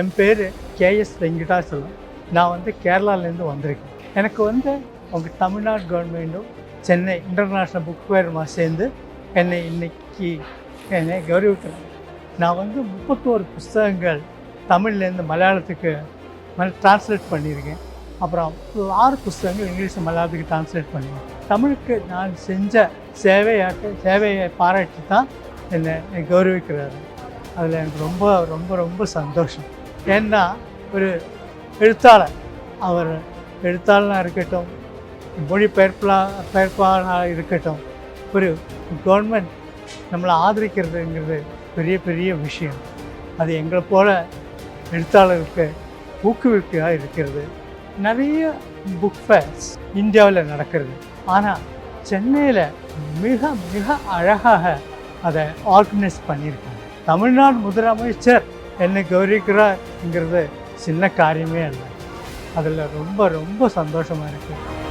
என் பேர் கேஎஸ் வெங்கடாசலம். நான் வந்து கேரளாலேருந்து வந்திருக்கேன். எனக்கு வந்து உங்கள் தமிழ்நாடு கவர்மெண்ட்டும் சென்னை இன்டர்நேஷ்னல் புக் ஃபேருமா சேர்ந்து என்னை இன்னைக்கு என்னை கௌரவிக்கிறாங்க. நான் வந்து முப்பத்தோரு புஸ்தகங்கள் தமிழ்லேருந்து மலையாளத்துக்கு ட்ரான்ஸ்லேட் பண்ணியிருக்கேன். அப்புறம் ஆறு புஸ்தகங்கள் இங்கிலீஷ் மலையாளத்துக்கு ட்ரான்ஸ்லேட் பண்ணியிருக்கேன். தமிழுக்கு நான் செஞ்ச சேவையாக்க சேவையை பாராட்டி தான் என்னை கௌரவிக்கிறாரு. அதில் எனக்கு ரொம்ப ரொம்ப ரொம்ப சந்தோஷம். ஏன்னா ஒரு எழுத்தாளர். அவர் எழுத்தாளனாக இருக்கட்டும் மொழிபெயர்ப்பலா பெயர்ப்பாளனாக இருக்கட்டும் ஒரு கவர்மெண்ட் நம்மளை ஆதரிக்கிறதுங்கிறது பெரிய பெரிய விஷயம். அது எங்களை போல எழுத்தாளருக்கு ஊக்குவிப்பாக இருக்கிறது. நிறைய புக் ஃபேர்ஸ் இந்தியாவில் நடக்கிறது. ஆனால் சென்னையில் மிக மிக அழகாக அதை ஆர்கனைஸ் பண்ணியிருக்காங்க. தமிழ்நாடு முதலமைச்சர் என்னை கௌரவிக்கிறார்ங்கிறது சின்ன காரியமே அல்ல. அதில் ரொம்ப ரொம்ப சந்தோஷமாக இருக்குது